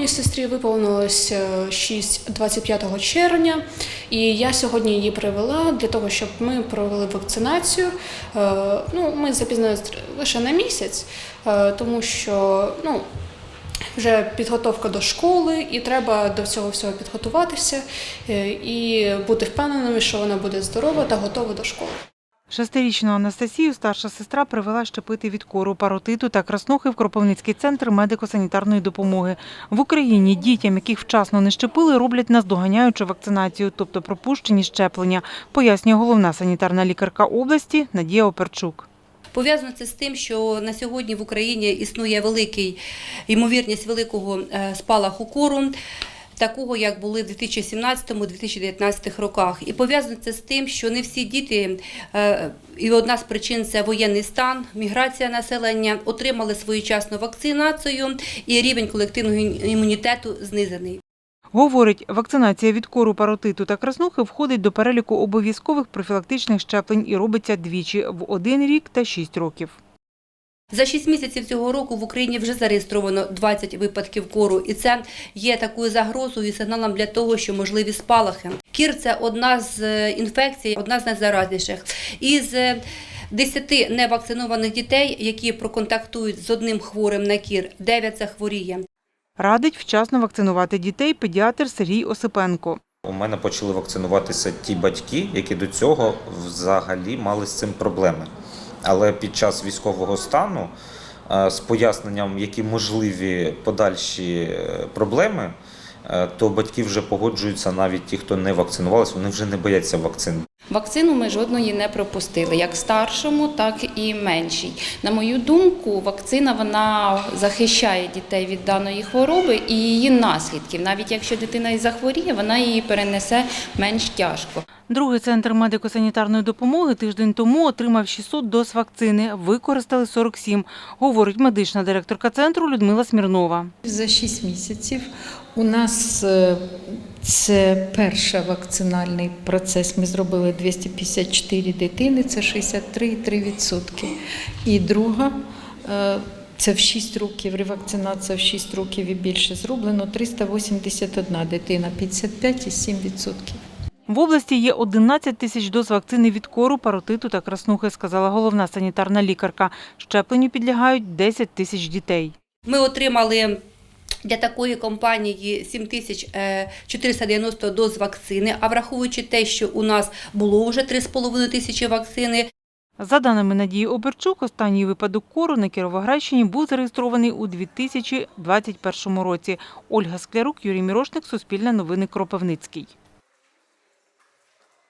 Моїй сестрі виповнилось е, 6 25 червня, і я сьогодні її привела для того, щоб ми провели вакцинацію. Е, Ну, ми запізнилися лише на місяць, е, тому що ну, вже підготовка до школи, і треба до цього всього підготуватися е, і бути впевненими, що вона буде здорова та готова до школи. Шестирічну Анастасію старша сестра привела щепити від кору, паротиту та краснухи в Кропивницький центр медико-санітарної допомоги. В Україні дітям, яких вчасно не щепили, роблять наздоганяючу вакцинацію, тобто пропущені щеплення, пояснює головна санітарна лікарка області Надія Оперчук. Пов'язано це з тим, що на сьогодні в Україні існує великий ймовірність великого е, спалаху кору. Такого, як були в 2017-2019 роках, і пов'язано це з тим, що не всі діти, е, і одна з причин це воєнний стан, міграція населення, отримали своєчасну вакцинацію, і рівень колективного імунітету знизений. Говорить, вакцинація від кору, паротиту та краснухи входить до переліку обов'язкових профілактичних щеплень і робиться двічі в один рік та шість років. За 6 місяців цього року в Україні вже зареєстровано 20 випадків кору, і це є такою загрозою і сигналом для того, що можливі спалахи. Кір це одна з е, інфекцій, одна з найзаразніших. Із е, 10 невакцинованих дітей, які проконтактують з одним хворим на кір, 9 захворіє. Радить вчасно вакцинувати дітей педіатр Сергій Осипенко. У мене почали вакцинуватися ті батьки, які до цього взагалі мали з цим проблеми. Але під час військового стану е, з поясненням, які можливі подальші е, проблеми, е, то батьки вже погоджуються, навіть ті, хто не вакцинувалися, вони вже не бояться вакцин. Вакцину ми жодної не пропустили, як старшому, так і меншій. На мою думку, вакцина вона захищає дітей від даної хвороби і її наслідків. Навіть якщо дитина і захворіє, вона її перенесе менш тяжко. Другий центр медико-санітарної допомоги тиждень тому отримав 600 доз вакцини, використали 47, говорить медична директорка центру Людмила Смірнова. За 6 місяців у нас е, це перший вакцинальний процес. Ми зробили 254 дитини, це 63,3%. І друга е, це в 6 років, ревакцинація в 6 років і більше зроблено 381 дитина, 55,7%. В області є 11 тисяч доз вакцини від кору, паротиту та краснухи, сказала головна санітарна лікарка. Щепленню підлягають 10 тисяч дітей. Ми отримали для такої компанії 7490 доз вакцини, а враховуючи те, що у нас було вже 3,5 тисячі вакцини, За даними Надії Оберчук, останній випадок кору на Кіровоградщині був зареєстрований у 2021 році. Ольга Склярук, Юрій Мірошник, Суспільне новини Кропивницький.